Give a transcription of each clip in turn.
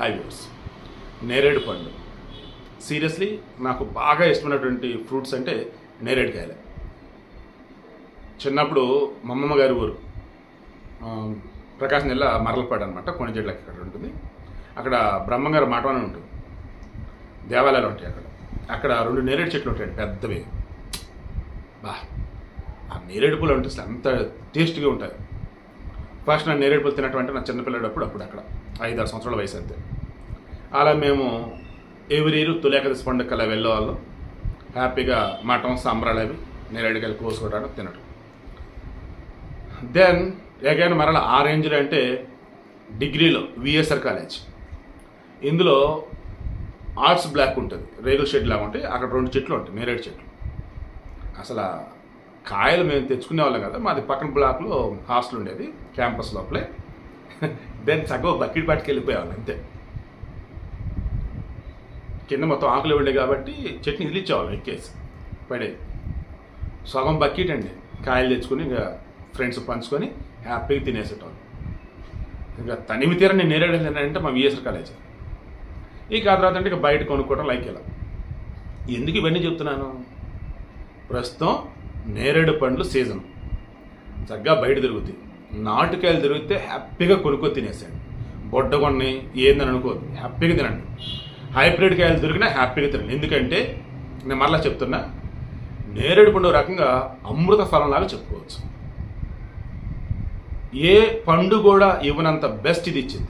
High నేరేడు పండు. Seriously నాకు బాగా ఇష్టమైనటువంటి ఫ్రూట్స్ అంటే నేరేడుకాయలే చిన్నప్పుడు మా అమ్మమ్మ గారి ఊరు ప్రకాశం జిల్లా మరలపాడు అనమాట కొనిచెట్లకి అక్కడ ఉంటుంది. అక్కడ బ్రహ్మంగారు మఠం అని ఉంటుంది. దేవాలయాలు ఉంటాయి అక్కడ. అక్కడ రెండు నేరేడు చెట్లు ఉంటాయి పెద్దవి. బా ఆ నేరేడు పూలు అంటే అసలు అంత టేస్ట్గా ఉంటాయి. ఫస్ట్ నేను నేరేడు తినటువంటి నా చిన్నపిల్లడప్పుడు అప్పుడు అక్కడ. ఐదారు సంవత్సరాల వయసు అంతే. అలా మేము ఎవ్రీ ఇయర్ తొలేకదశి పండుగ అలా వెళ్ళేవాళ్ళం. హ్యాపీగా మటన్ సాంబ్రాలు అవి నేరేడుకాయలు కోసుకోవడానికి తినడం దెన్ ఎగైన్ మరలా ఆ రేంజ్లో అంటే డిగ్రీలో విఎస్ఆర్ కాలేజ్. ఇందులో ఆర్ట్స్ బ్లాక్ ఉంటుంది రేగుల షెడ్ లాగా ఉంటాయి అక్కడ రెండు చెట్లు ఉంటాయి నేరేడు చెట్లు. అసలు కాయలు మేము తెచ్చుకునే వాళ్ళం కదా మాది పక్కన బ్లాక్లో హాస్టల్ ఉండేది క్యాంపస్ లోపలే. దాన్ని సగం బకెట్ పట్టుకు వెళ్ళిపోయేవాళ్ళం అంతే. కింద మొత్తం ఆకులు ఉండే కాబట్టి చట్నీ ఇదిలిచ్చేవాళ్ళం ఎక్కేసి పడేది. సగం బకెట్ అండి కాయలు తెచ్చుకుని ఇక ఫ్రెండ్స్ పంచుకొని హ్యాపీగా తినేసేటోళ్ళం. ఇంకా తనివి తీర నేను అంటే మా విఎస్ఆర్ కాలేజ్. ఇక ఆ తర్వాత అంటే ఇక బయట కొనుక్కోవడం లైక్ ఇలా. ఎందుకు ఇవన్నీ చెప్తున్నాను? ప్రస్తుతం నేరేడు పండ్లు సీజన్. చక్కగా బయట తిరుగుతాయి నాటుకాయలు తిరిగితే హ్యాపీగా కొనుక్కొని తినేసాడు బొడ్డ కొన్ని ఏందని అనుకోదు హ్యాపీగా తినండి. హైబ్రిడ్ కాయలు దొరికినా హ్యాపీగా తినండి. ఎందుకంటే నేను మరలా చెప్తున్నా నేరేడు పండు రకంగా అమృత ఫలంలాగా చెప్పుకోవచ్చు. ఏ పండు కూడా ఇవ్వనంత బెస్ట్ ఇది ఇచ్చింది.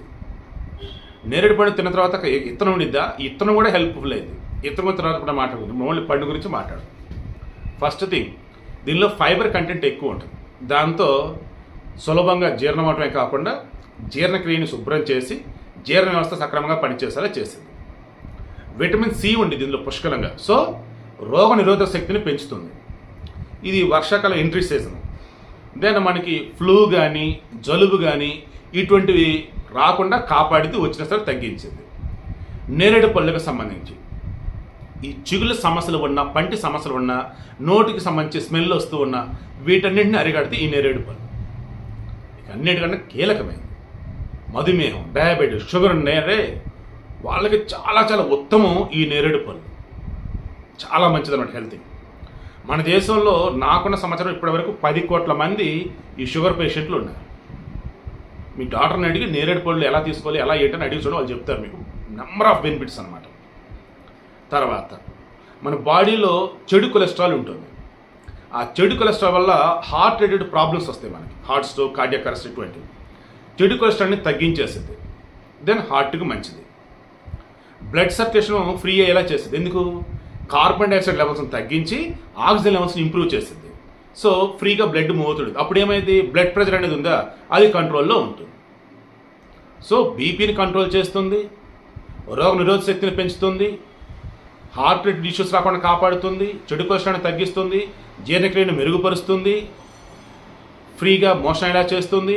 నేరేడు పండు తిన్న తర్వాత ఇతను ఇత్తనం ఉండిద్దా? ఇతను ఇత్తనం కూడా హెల్ప్ఫుల్ అయింది. ఇత్తనం తర్వాత కూడా మాట్లాడుకుంది ఓన్లీ పండు గురించి మాట్లాడు. ఫస్ట్ థింగ్ దీనిలో ఫైబర్ కంటెంట్ ఎక్కువ ఉంటుంది. దాంతో సులభంగా జీర్ణం అవటమే కాకుండా జీర్ణక్రియని శుభ్రం చేసి జీర్ణ వ్యవస్థ సక్రమంగా పనిచేసేలా చేసింది. విటమిన్ సి ఉంది దీనిలో పుష్కలంగా. సో రోగ నిరోధక శక్తిని పెంచుతుంది. ఇది వర్షాకాలం ఎంట్రీ సీజన్. దెన్ మనకి ఫ్లూ కానీ జలుబు కానీ ఇటువంటివి రాకుండా కాపాడితే వచ్చిన సరే తగ్గించింది. నేరేడు పళ్ళకు సంబంధించి. ఈ చిగుల సమస్యలు ఉన్నా పంటి సమస్యలు ఉన్నా నోటికి సంబంధించి స్మెల్ వస్తూ ఉన్నా వీటన్నింటిని అరిగడితే ఈ నేరేడు పళ్ళు. ఇక అన్నిటికన్నా కీలకమైంది. మధుమేహం డయాబెటీస్ షుగర్ నేరే వాళ్ళకి చాలా చాలా ఉత్తమం ఈ నేరేడు పళ్ళు. చాలా మంచిది అన్నమాట హెల్త్. మన దేశంలో నాకున్న సంవత్సరం ఇప్పటివరకు పది కోట్ల మంది ఈ షుగర్ పేషెంట్లు ఉన్నారు. మీ డాక్టర్ని అడిగి నేరేడు పళ్ళు ఎలా తీసుకోవాలి ఎలా ఏంటని అడిగి చూడండి వాళ్ళు చెప్తారు మీకు. నెంబర్ ఆఫ్ బెనిఫిట్స్ అనమాట తర్వాత మన బాడీలో చెడు కొలెస్ట్రాల్ ఉంటుంది. ఆ చెడు కొలెస్ట్రాల్ వల్ల హార్ట్ రిలేటెడ్ ప్రాబ్లమ్స్ వస్తాయి మనకి. హార్ట్ స్ట్రోక్ కార్డియాక్ అరెస్ట్ ఇటువంటివి. చెడు కొలెస్ట్రాల్ని తగ్గించేస్తుంది దెన్ హార్ట్కి మంచిది. బ్లడ్ సర్క్యులేషన్ ఫ్రీ అయ్యేలా చేస్తుంది ఎందుకు? కార్బన్ డైఆక్సైడ్ లెవెల్స్ని తగ్గించి ఆక్సిజన్ లెవెల్స్ని ఇంప్రూవ్ చేస్తుంది సో ఫ్రీగా బ్లడ్ మూవ్ అవుతుంది. అప్పుడు ఏమైంది? బ్లడ్ ప్రెషర్ అనేది ఉందా? అది కంట్రోల్లో ఉంటుంది. సో బీపీని కంట్రోల్ చేస్తుంది. రోగ నిరోధక శక్తిని పెంచుతుంది. హార్ట్ రేట్ ఇష్యూస్ రాకుండా కాపాడుతుంది చెడు కొలెస్ట్రాల్ని తగ్గిస్తుంది జీర్ణక్రియను మెరుగుపరుస్తుంది ఫ్రీగా మోషన్ అయ్యేలా చేస్తుంది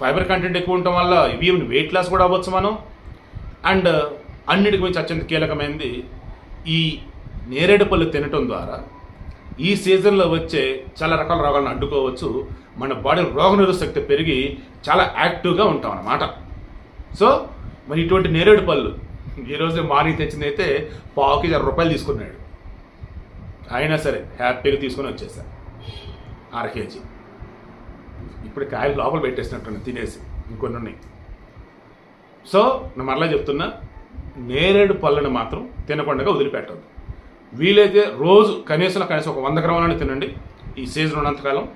ఫైబర్ కంటెంట్ ఎక్కువ ఉండటం వల్ల ఇవి వెయిట్ లాస్ కూడా అవ్వచ్చు మనం. అండ్ అన్నిటికి మించి అత్యంత కీలకమైనది ఈ నేరేడు పళ్ళు తినటం ద్వారా ఈ సీజన్లో వచ్చే చాలా రకాల రోగాలను అడ్డుకోవచ్చు. మన బాడీ రోగనిరోధక శక్తి పెరిగి చాలా యాక్టివ్గా ఉంటాం అన్నమాట సో మరి ఇటువంటి నేరేడు పళ్ళు ఈరోజు మార్నింగ్ తెచ్చింది అయితే పావు కేజీ అరవై రూపాయలు తీసుకున్నాడు. అయినా సరే హ్యాపీగా తీసుకొని వచ్చేసా అర కేజీ. ఇప్పుడు కాయలు లోపల పెట్టేసినట్టు తినేసి ఇంకొన్ని ఉన్నాయి. సో నేను మరలా చెప్తున్నా నేరేడు పళ్ళను మాత్రం తినకుండా వదిలిపెట్టద్దు. వీలైతే రోజు కనీసం కనీసం ఒక వంద గ్రాములను తినండి. ఈ సీజన్ ఉన్నంతకాలం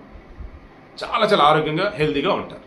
చాలా చాలా ఆరోగ్యంగా హెల్తీగా ఉంటారు.